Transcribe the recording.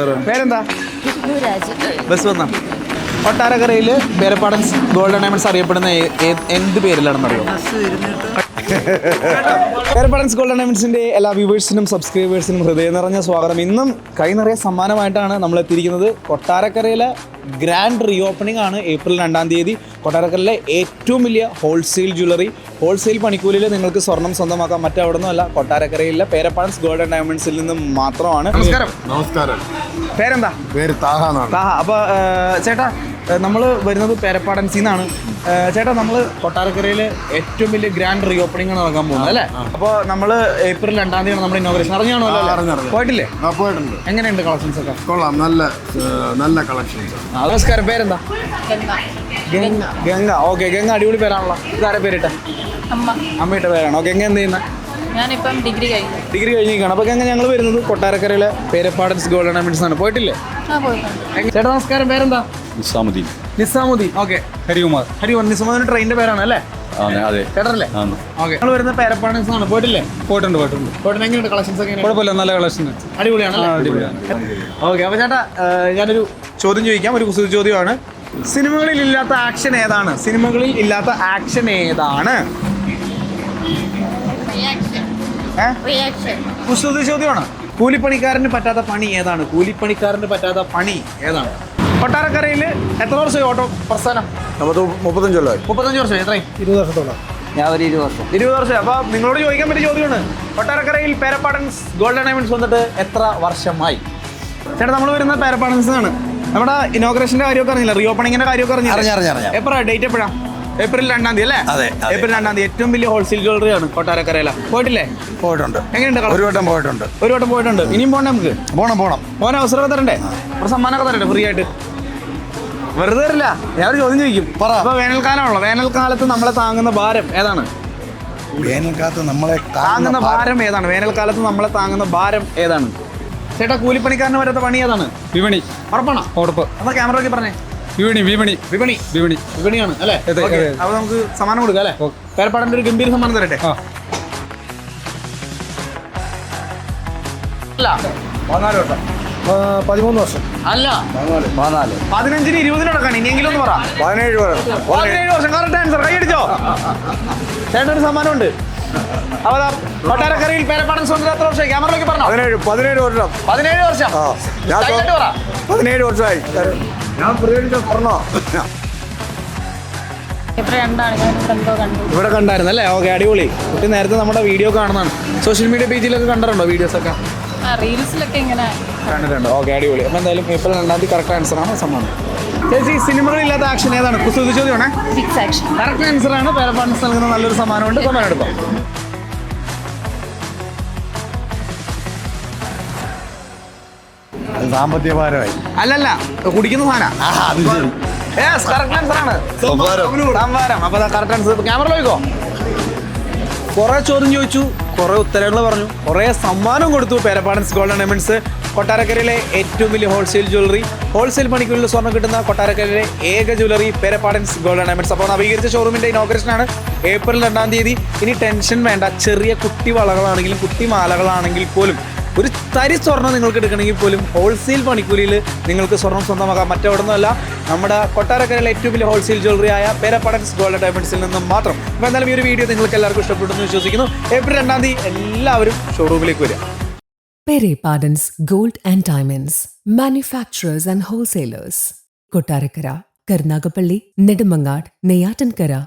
നമസ്കാരം പേരെന്താ? ബസ് വന്ന. കൊട്ടാരക്കരയിൽ ബേരപ്പാടൻ ഗോൾഡൻ ഡയമണ്ട്സ് അറിയപ്പെടുന്ന എന്ത് പേരിലാണെന്നറിയോ? പേരപ്പാടൻസ് സ്കൂൾ ടൂർണമെന്റ്സിന്റെ എല്ലാ വ്യൂവേഴ്സിനും സബ്സ്ക്രൈബേഴ്സിനും ഹൃദയം നിറഞ്ഞ സ്വാഗതം. ഇന്നും കൈ നിറയെ സമ്മാനമായിട്ടാണ് നമ്മൾ എത്തിയിരിക്കുന്നത്. കൊട്ടാരക്കരയിലെ ഗ്രാൻഡ് റീ ഓപ്പണിംഗ് ആണ് ഏപ്രിൽ രണ്ടാം തീയതി. കൊട്ടാരക്കരയിലെ ഏറ്റവും വലിയ ഹോൾസെയിൽ ജ്വല്ലറി ഹോൾസെയിൽ പണിക്കൂലിയിൽ നിങ്ങൾക്ക് സ്വർണം സ്വന്തമാക്കാം. മറ്റെവിടെ നിന്നല്ല കൊട്ടാരക്കരയിലെ പേരപ്പാടൻസ് ഗോൾഡൻ ഡയമണ്ട്സിൽ നിന്നും മാത്രമാണ്. നമസ്കാരം. നമസ്കാരം. പേരെന്താ? പേര് താഹ എന്നാണ്. താഹ. അപ്പൊ ചേട്ടാ നമ്മൾ വരുന്നത് പേരപ്പാടൻസിൽ നിന്നാണ് ചേട്ടാ നമ്മൾ കൊട്ടാരക്കരയിൽ ഏറ്റവും വലിയ ഗ്രാൻഡ് റീ ഓപ്പണിംഗ് ആണ് നടക്കാൻ പോകുന്നത് അല്ലേ? അപ്പോൾ നമ്മൾ ഏപ്രിൽ രണ്ടാം തീയതി നമ്മുടെ ഇനോഗ്രേഷൻ അറിഞ്ഞാണോ. പോയിട്ടില്ലേ? പോയിട്ടുണ്ട്. എങ്ങനെയുണ്ട് കളക്ഷൻസ് ഒക്കെ? കൊള്ളാം നല്ല നല്ല കളക്ഷൻസ് നമസ്കാരം. പേരെന്താ? ഗംഗ. ഗംഗ. ഓക്കെ ഗംഗ അടിപൊളി പേരാണല്ലോ. ഇതാരെ പേരിട്ട? അമ്മ. അമ്മയുടെ പേരാണ്. ഓക്കെ ഗംഗ എന്ത് ചെയ്യുന്ന? ഞാനിപ്പം ഡിഗ്രി കഴിഞ്ഞു. ഡിഗ്രി കഴിഞ്ഞിരിക്കുകയാണ്. അപ്പോൾ ഗംഗ ഞങ്ങൾ വരുന്നത് കൊട്ടാരക്കരയിലെ പേരപ്പാടൻസ് ഗോൾഡൻ ഡയമണ്ട്സ് ആണ്. പോയിട്ടില്ലേ? പോയിട്ടുണ്ട്. ചേട്ടാ നമസ്കാരം. പേരെന്താ? നിസാമുദ്ദീൻ. നിസാമുദ്ദീൻ ഓക്കെ. ഹരികുമാർ. ഹരികുമാർ നിസാമുദ്ദീൻ ട്രെയിനിന്റെ പേരാണ് അല്ലേ? അതെ ഓക്കെ. നിങ്ങൾ വരുന്ന ആണ് പോയിട്ടില്ലേ? പോയിട്ടുണ്ട് പോയിട്ടുണ്ട്. പോയിട്ട് എങ്ങനെയുണ്ട് കളക്ഷൻസ് ഒക്കെ കുഴപ്പമില്ല നല്ല കളക്ഷൻ അടിപൊളിയാണ് ഓക്കെ അപ്പോൾ ചേട്ടാ ഏഹ്, ഞാനൊരു ചോദ്യം ചോദിക്കാം ഒരു കുസൃതി ചോദ്യമാണ്. സിനിമകളിൽ ഇല്ലാത്ത ആക്ഷൻ ഏതാണ്? സിനിമകളിൽ ഇല്ലാത്ത ആക്ഷൻ ഏതാണ്? കുസൃതി ചോദ്യമാണ്. കൂലിപ്പണിക്കാരന് പറ്റാത്ത പണി ഏതാണ്? കൂലിപ്പണിക്കാരന് പറ്റാത്ത പണി ഏതാണ്? കൊട്ടാരക്കരയിൽ എത്ര വർഷമായി ഓട്ടോ പ്രസ്ഥാനം? മുപ്പത്തഞ്ച് കൊല്ലമായി മുപ്പത്തഞ്ച് വർഷമായി എത്രയും ഇരുപത് വർഷത്തോളം. ഞാൻ ഒരു ഇരുപത് വർഷം. ഇരുപത് വർഷം. അപ്പൊ നിങ്ങളോട് ചോദിക്കാൻ പറ്റിയ ചോദ്യമാണ്. കൊട്ടാരക്കരയിൽ പേരപ്പാടൻസ് ഗോൾഡൻ ഡയമണ്ട്സ് വന്നിട്ട് എത്ര വർഷമായി? ചേട്ടാ നമ്മൾ വരുന്ന പേരപ്പാടൻസ് ആണ് നമ്മുടെ ഇനോഗ്രേഷന്റെ കാര്യമൊക്കെ അറിഞ്ഞില്ല? റീ ഓപ്പണിങ്ങിന്റെ കാര്യമൊക്കെ അറിഞ്ഞു, അറിഞ്ഞു, അറിഞ്ഞു. എപ്പോഴാണ് ഡേറ്റ് എപ്പോഴാ? ഏപ്രിൽ രണ്ടാം തീയതി അല്ലേ? അതെ. ഏപ്രിൽ രണ്ടാം തീയതി. ഏറ്റവും വലിയ ഹോൾസെയിൽ ജ്വല്ലറി ആണ് കൊട്ടാരക്കരയില. പോയിട്ടില്ലേ? പോയിട്ടുണ്ട്. എങ്ങനെയുണ്ട് ഒരു വട്ടം പോയിട്ടുണ്ട്. ഒരു വട്ടം പോയിട്ടുണ്ട്. ഇനിയും പോകണ്ടേ നമുക്ക്? പോണം പോണം. പോകാൻ അവസരമൊക്കെ തരണ്ടേ? ഒരു സമ്മാനമൊക്കെ തരണ്ടേ? ഫ്രീ ആയിട്ട്? വെറുതെ അല്ല ഞാൻ ഒരു ചോദ്യം ചോദിക്കും. പറ. അപ്പൊ വേനൽക്കാലമാണല്ലോ. വേനൽക്കാലത്ത് നമ്മളെ താങ്ങുന്ന ഭാരം ഏതാണ്? വേനൽക്കാലത്ത് നമ്മളെ താങ്ങുന്ന ഭാരം ഏതാണ്? വേനൽക്കാലത്ത് നമ്മളെ താങ്ങുന്ന ഭാരം ഏതാണ്? ചേട്ടാ കൂലിപ്പണിക്കാരന് വരാത്ത പണി ഏതാണ്? വിപണി. ഉറപ്പാണോ? ഉറപ്പ്. അപ്പൊ ക്യാമറ ഒക്കെ പറഞ്ഞേ. വിപണി വിപണി. വിപണി. വിപണി. വിപണിയാണ് അല്ലേ? അപ്പൊ നമുക്ക് സമ്മാനം കൊടുക്കാം അല്ലേ? പേരപ്പാടന്റെ ഒരു ഗംഭീര സമ്മാനം തരട്ടെ? അല്ല. വന്നാലോട്ടോ വട്ടം. പതിമൂന്ന് വർഷം. അല്ല. പതിനാല്. പതിനഞ്ചിന് ഇരുപതിന് അടക്കാണ് ഇനിയെങ്കിലും ഒന്ന് പറ. പതിനേഴ് വർഷം പതിനേഴ് വർഷം. കറക്റ്റ് ആൻസർ കൈയടിച്ചോ ചേട്ടൻ ഒരു സമ്മാനമുണ്ട്. അപ്പൊ കൊട്ടാരക്കരയിൽ പേരപ്പാടൻ സ്വന്തം എത്ര വർഷം ക്യാമറയിലേക്ക് പറഞ്ഞോ? പതിനേഴ് പതിനേഴ് വർഷം. പതിനേഴ് വർഷം. ആ ഞാൻ കൈയ്യടി പറ. പതിനേഴ് വർഷമായി. ഞാൻ പ്രതികരിച്ച? പറഞ്ഞോ? ഏപ്രിൽ രണ്ടാണ്. ഞാൻ ഇവിടെ കണ്ടായിരുന്നു അല്ലേ? ഓക്കെ അടിപൊളി. കുട്ടി നേരത്തെ നമ്മുടെ വീഡിയോ കാണുന്നതാണ്. സോഷ്യൽ മീഡിയ പേജിലൊക്കെ കണ്ടിട്ടുണ്ടോ വീഡിയോസ് ഒക്കെ ആ റീൽസിലൊക്കെ ഇങ്ങനെ കണ്ടിട്ടുണ്ട്. ഓക്കെ അടിപൊളി. അപ്പോൾ എന്തായാലും ഏപ്രിൽ രണ്ടാം തീയതി കറക്റ്റ് ആൻസർ ആണ് സമ്മാനം ചേച്ചി സിനിമകളില്ലാത്ത ആക്ഷൻ ഏതാണ്? കുസൃതി ചോദ്യമാണേ ഫിക്സ് ആക്ഷൻ കറക്റ്റ് ആൻസർ ആണ്. പേരപ്പാടൻസ് നൽകുന്ന നല്ലൊരു സമ്മാനമുണ്ട്. സമ്മാനം എടുക്കാം. സാമ്പത്തിക ഭാരമായി അല്ലല്ല കുടിക്കുന്ന സാധനം. അത് ശരി. യെസ് കറക്റ്റ് ആൻസർ ആണ്. സംഭാരം. സംഭാരം. അപ്പോൾ കറക്റ്റ് ആൻസർ ക്യാമറ പോയിക്കോ. കുറേ ചോദ്യം ചോദിച്ചു. കുറേ ഉത്തരങ്ങൾ പറഞ്ഞു. കുറേ സമ്മാനം കൊടുത്തു പേരപ്പാടൻസ് ഗോൾഡൻ ഡയമണ്ട്സ് കൊട്ടാരക്കരയിലെ ഏറ്റവും വലിയ ഹോൾസെയിൽ ജ്വല്ലറി ഹോൾസെയിൽ പണിക്കുള്ളിൽ സ്വർണം കിട്ടുന്ന കൊട്ടാരക്കരയിലെ ഏക ജ്വല്ലറി പേരപ്പാടൻസ് ഗോൾഡൻ ഡയമണ്ട്സ് അപ്പോൾ നവീകരിച്ച ഷോറൂമിന്റെ ഇനോഗ്രേഷനാണ് ഏപ്രിൽ രണ്ടാം തീയതി. ഇനി ടെൻഷൻ വേണ്ട. ചെറിയ കുട്ടി വളകളാണെങ്കിലും കുട്ടി മാലകളാണെങ്കിൽ പോലും ഒരു തരി സ്വർണം നിങ്ങൾക്ക് എടുക്കണമെങ്കിൽ പോലും ഹോൾസെയിൽ പണിക്കൂലിയിൽ നിങ്ങൾക്ക് സ്വർണം സ്വന്തമാക്കാം. മറ്റെവിടുന്നല്ല നമ്മുടെ കൊട്ടാരക്കരയിലെ ഏറ്റവും വലിയ ഹോൾസെയിൽ ജ്വല്ലറി ആയ പേരപ്പടൻസ് ഗോൾഡ് ഡയമണ്ട്സിൽ നിന്നും മാത്രം. അപ്പോൾ എന്തായാലും ഈ ഒരു വീഡിയോ നിങ്ങൾക്ക് എല്ലാവർക്കും ഇഷ്ടപ്പെട്ടെന്ന് വിശ്വസിക്കുന്നു. ഏപ്രിൽ രണ്ടാം തീയതി എല്ലാവരും ഷോറൂമിലേക്ക് വരിക. Pardon's Gold and Diamonds, manufacturers and wholesalers. Kottarakkara Karnagapalli, Nedumangad, Neyatankara,